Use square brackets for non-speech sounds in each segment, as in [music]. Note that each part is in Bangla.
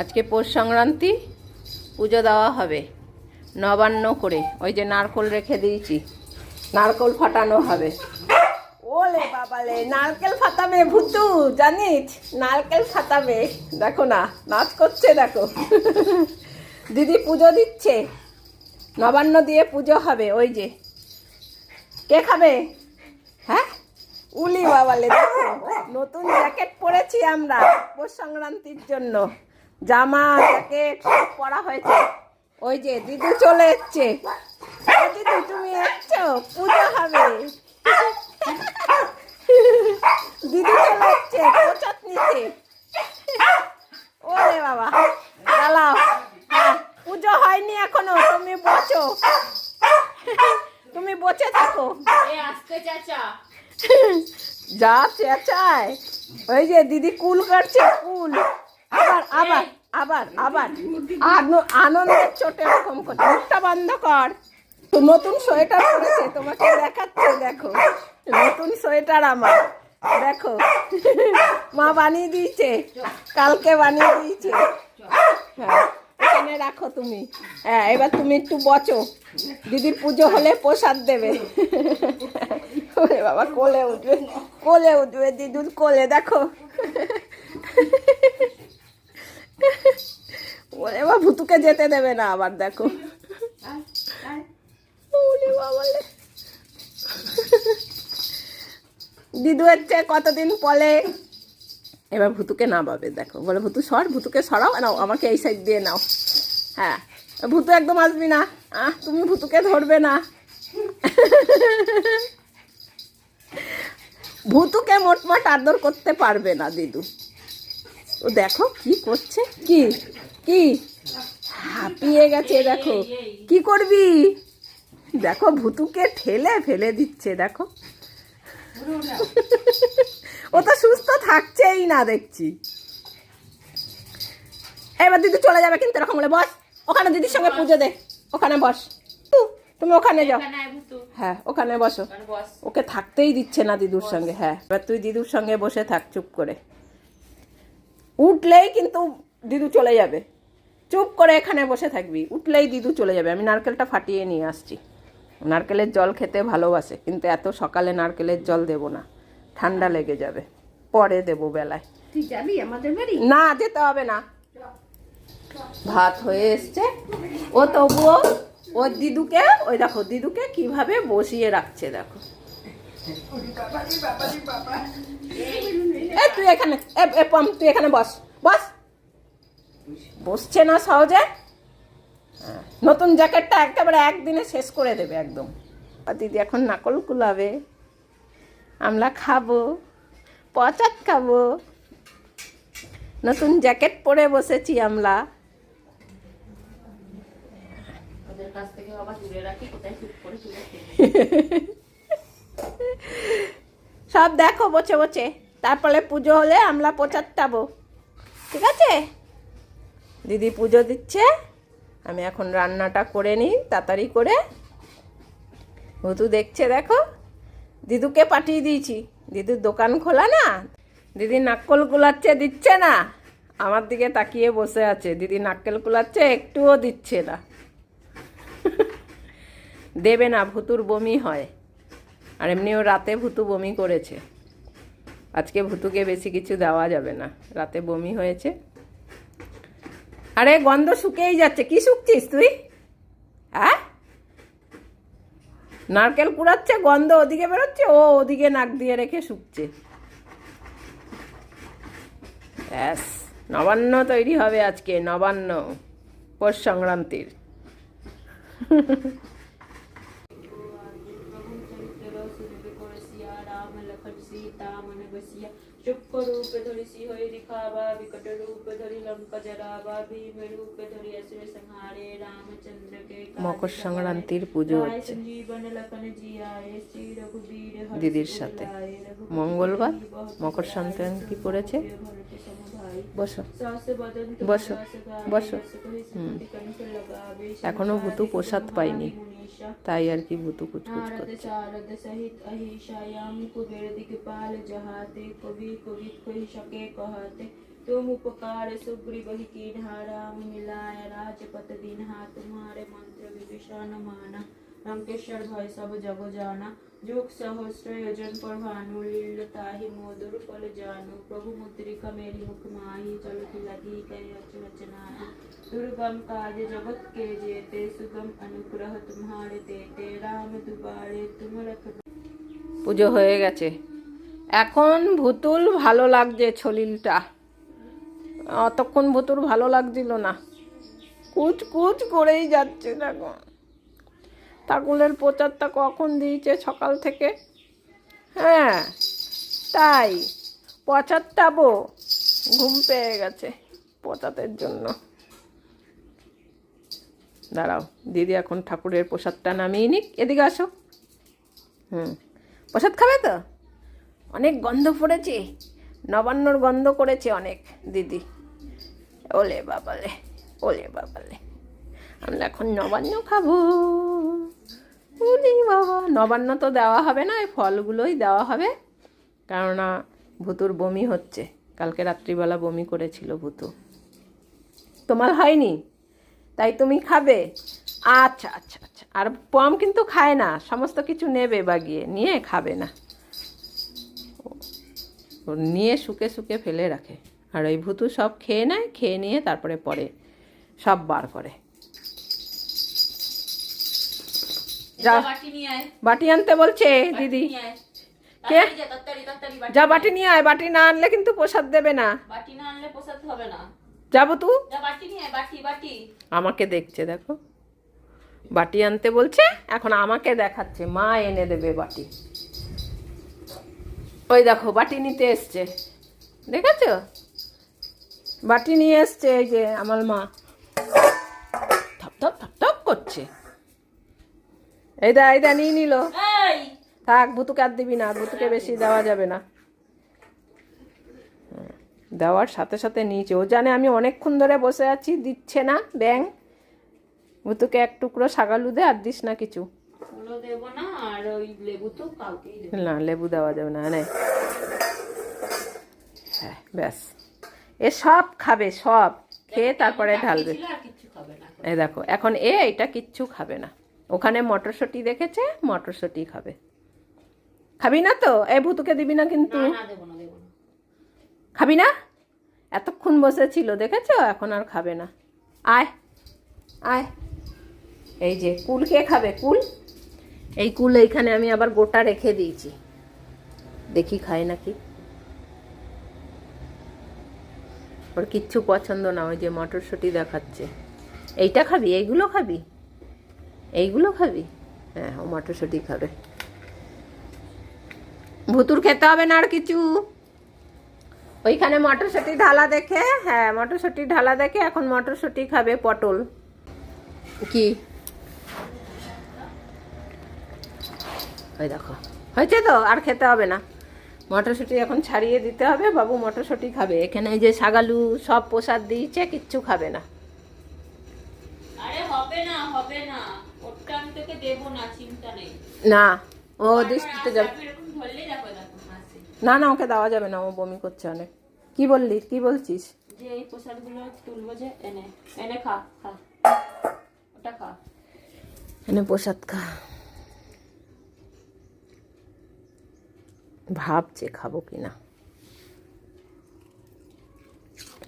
আজকে পৌষ সংক্রান্তি, পুজো দেওয়া হবে। নবান্ন করে, ওই যে নারকোল রেখে দিয়েছি। নারকোল ফাটানো হবে। ওলে বাবালে, নারকেল ফাটাবে ভুতু, জানিস? নারকেল ফাটাবে। দেখো না, নাচ করছে, দেখো। দিদি পুজো দিচ্ছে। নবান্ন দিয়ে পুজো হবে, ওই যে। কে খাবে? হ্যাঁ? উলি বাবালে, দেখো। নতুন জ্যাকেট পরেছি আমরা, পৌষ সংক্রান্তির জন্য। জামা জ্যাকেট সব পরা হয়েছে। ওই যে দিদি চলে এসছে। দিদি তুমি এসছো? পুজো হবে। দিদি চলে এসছে প্রচার নিচ্ছে ওরে বাবা দাঁড়াও। হ্যাঁ, পুজো হয়নি এখনও তুমি বসো। তুমি বসে থাকো। যা চেঁচায়। ওই যে দিদি কুল কাটছে কুল। আবার আবার আবার আবার। আনো- আনন্দের চোটে এরকম করছে মুখটা বন্ধ কর। নতুন সোয়েটার পরেছে, তোমাকে দেখাচ্ছে, দেখো। নতুন সোয়েটার আমার, দেখো। মা বানিয়ে দিয়েছে, কালকে বানিয়ে দিয়েছে। হ্যাঁ এখানে রাখো তুমি। হ্যাঁ এবার তুমি একটু বচো। দিদির পুজো হলে প্রসাদ দেবে। বাবা, কোলে উঠবে কোলে উঠবে, দিদুর কোলে, দেখো। ভুতুকে যেতে দেবে না আবার দেখো। দিদু হচ্ছে কতদিন পলে? এবার ভুতুকে নামাবে, দেখো। বলে, ভুতু, সর, ভুতুকে সরাও, নাও, আমাকে এই সাইড দিয়ে নাও। হ্যাঁ ভুতু একদম আসবি না। আহ, তুমি ভুতুকে ধরবে না। ভুতুকে মোটমাট আদর করতে পারবে না দিদু। ও দেখো কি করছে। কি? কি? হাঁপিয়ে গেছে দেখো। কি করবি? দেখো ভুতুকে ঠেলে ফেলে দিচ্ছে দেখো। [laughs] ও তো সুস্থ থাকছেই না দেখছি। এবার দিদি চলে যাবে কিন্তু এরকম বলে বস ওখানে দিদির সঙ্গে পুজো দে। ওখানে বস। তুমি ওখানে যাও। হ্যাঁ ওখানে বসো। ওকে থাকতেই দিচ্ছে না দিদুর সঙ্গে হ্যাঁ। এবার তুই দিদুর সঙ্গে বসে থাক চুপ করে। উঠলেই কিন্তু দিদু চলে যাবে। চুপ করে এখানে বসে থাকবি। উঠলেই দিদু চলে যাবে। আমি নারকেলটা ফাটিয়ে নিয়ে আসছি। নারকেলের জল খেতে ভালোবাসে কিন্তু এত সকালে নারকেলের জল দেব না। ঠান্ডা লেগে যাবে। পরে দেবো বেলায়। না যেতে হবে না। ভাত হয়ে এসছে। ও তবুও ওর দিদুকে ওই দেখো দিদুকে কীভাবে বসিয়ে রাখছে দেখো। এ তুই এখানে এ এ পম তুই এখানে বস বস। বসছে না সহজে? নতুন জ্যাকেটটা একেবারে একদিনে শেষ করে দেবে একদম। আর দিদি এখন নাকল কুলাবে। আমরা খাব পচাত খাব। নতুন জ্যাকেট পরে বসেছি আমরা। সব দেখো বসে বসে। তারপরে পুজো হলে আমরা পচাত্তাবো ঠিক আছে? দিদি পুজো দিচ্ছে। আমি এখন রান্নাটা করে নিই, তাড়াতাড়ি করে। ভুতু দেখছে, দেখো। দিদুকে পাঠিয়ে দিয়েছি। দিদুর দোকান খোলা না? দিদি নাক্কল কুলাচ্ছে, দিচ্ছে না? আমার দিকে তাকিয়ে বসে আছে। দিদি নাক্কেল কুলাচ্ছে, একটুও দিচ্ছে না। [laughs] দেবে না, ভুতুর বমি হয়। আর এমনিও রাতে ভুতু বমি করেছে। আজকে ভুতুকে বেশি কিছু দেওয়া যাবে না। রাতে বমি হয়েছে। আরে, গন্ধ শুকেই যাচ্ছে। কি শুকছিস তুই? হ্যাঁ? নারকেল কুড়াচ্ছে, গন্ধ ওদিকে বেরোচ্ছে, ও ওদিকে নাক দিয়ে রেখে শুকছে। ব্যাস, নবান্ন তৈরি হবে আজকে, নবান্ন, পৌষ সংক্রান্তির। ખટસી તા મન બસિયા ચુપ રૂપ ધરી સિંહ દિખાવા વિકટ રૂપ ધરી લંક જરાવા ભીમ રૂપ ધરી અસુર સંહારે રામચંદ્র કે মকর সংক্রান্তির পুজো হচ্ছে জীবন লখন জিয়ায়ে শ্রী রঘুবীর দিদির সাথে মঙ্গলবার মকর সংক্রান্তি পড়েছে বসো सास बदन বসো, तुम বসো। হুম এখনো ভুতু প্রসাদ পাইনি मुनीषा তাই আর কি ভুতু কুচকুচ नारद করছে शारद सहित अहिषायाम कुबेर दिगपाल जहाते कवि कवि कहि सके कहते तुम उपकार सुग्रीव ही की धारा में मिलाय राजपत दीन्हा तुम्हारे मंत्र विभीषण माना लंकेश्वर भय सब जग जाना जुग सहस्र योजन पर भानु लीलताहि मोदुर फल जानु प्रभु मुद्रिका मेरी मुख माही चल खिलाधी कह रच रचनाहि दुर्गम काज जगत के जेते सुगम अनुग्रह तुम्हारे तेते राम दुबारे तुम रख পুজো হয়ে গেছে এখন ভুতুল ভালো লাগছে ছলিলটা অতক্ষণ ভুতুর ভালো লাগছিল না কুচ কুচ করেই যাচ্ছে দেখো ঠাকুরের প্রচারটা কখন দিয়েছে সকাল থেকে? হ্যাঁ তাই। পচারটাবো ঘুম পেয়ে গেছে পচাতের জন্য। দাঁড়াও, দিদি এখন ঠাকুরের প্রসাদটা নামিয়ে নিক, এদিকে আসো। হুম, প্রসাদ খাবে তো? অনেক গন্ধ পড়েছে, নবান্নর গন্ধ করেছে অনেক দিদি। ওলে বাবালে ওলে বাবালে, আমরা এখন নবান্ন খাব। ওলে বাবা, নবান্ন তো দেওয়া হবে না, এই ফলগুলোই দেওয়া হবে। কেননা ভুতুর বমি হচ্ছে। কালকে রাত্রিবেলা বমি করেছিল ভুতু। তোমার হয়নি? তাই তুমি খাবে? আচ্ছা আচ্ছা আচ্ছা। আর পম কিন্তু খায় না, সমস্ত কিছু নেবে বাগিয়ে, নিয়ে খাবে না। নিয়ে শুকে শুকে ফেলে রাখে। আর ওই ভুতু সব খেয়ে নেয়, খেয়ে নিয়ে তারপরে পরে সব বার করে। যা। বাটি আনতে বলছে দিদি। কে? যা, বাটি নিয়ে আয়। বাটি না আনলে কিন্তু প্রসাদ দেবে না। বাটি না আনলে প্রসাদ হবে না। যাব তু? আমাকে দেখছে দেখো। বাটি আনতে বলছে এখন আমাকে দেখাচ্ছে। মা এনে দেবে বাটি। ওই দেখো বাটি নিতে এসছে। দেখেছ? বাটি নিয়ে এসছে এই যে আমার মা। থপ থপ থপ থপ করছে। এই দা এই দা নিয়ে নিল। থাক ভুতুকে আর দিবি না ভুতুকে বেশি দেওয়া যাবে না। দেওয়ার সাথে সাথে নিয়েছে। ও জানে আমি অনেকক্ষণ ধরে বসে আছি দিচ্ছে না ব্যাং। ভুতুকে এক টুকরো সাগালু দে আর দিস না কিছু। দেবো না আর লেবু দেওয়া যাবে না নে। হ্যাঁ ব্যাস। এ সব খাবে সব। খেয়ে তারপরে ঢালবে। এই দেখো এখন এ এটা কিচ্ছু খাবে না। ওখানে মটরশুঁটি দেখেছে মটরশুঁটি খাবে। খাবি না তো? এ ভুতুকে দিবি না কিন্তু। খাবি না? এতক্ষণ বসেছিল দেখেছ? এখন আর খাবে না। আয় আয়। এই যে কুল কে খাবে? কুল? এই কুল এইখানে আমি আবার গোটা রেখে দিয়েছি। দেখি খায় নাকি। ওর কিচ্ছু পছন্দ না ওই যে মটরশুঁটি দেখাচ্ছে। এইটা খাবি? এইগুলো খাবি? এইগুলো খাবি হ্যাঁ ও মটরশুঁটি খাবে। ভুতুর খেতে হবে না আর কিছু। ওইখানে মটরশুঁটি ঢালা দেখে হ্যাঁ মটরশুঁটি ঢালা দেখে এখন মটরশুঁটি খাবে পটল। কি? ওই দেখো। হয়েছে তো, আর খেতে হবে না। মটরশুঁটি এখন ছাড়িয়ে দিতে হবে, বাবু মটরশুঁটি খাবে। এখানে যে সাগালু সব প্রসাদ দিয়েছে, কিচ্ছু খাবে না। আরে হবে না হবে না। দেবো না চিন্তা নেই। না ও দৃষ্টিতে যাবে। না না ওকে দেওয়া যাবে না ও বমি করছে অনেক। কি বললি কি বলছিস? যে এই প্রসাদগুলো তুলবো যে এনে এনে খা খা। ওটা খা। এনে প্রসাদ খা। ভাবছে খাব কি না।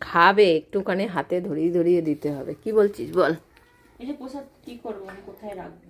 খাবে একটুখানি হাতে ধরিয়ে ধরিয়ে দিতে হবে। কি বলছিস বল। এই যে প্রসাদ কি করব কোথায় রাখবে?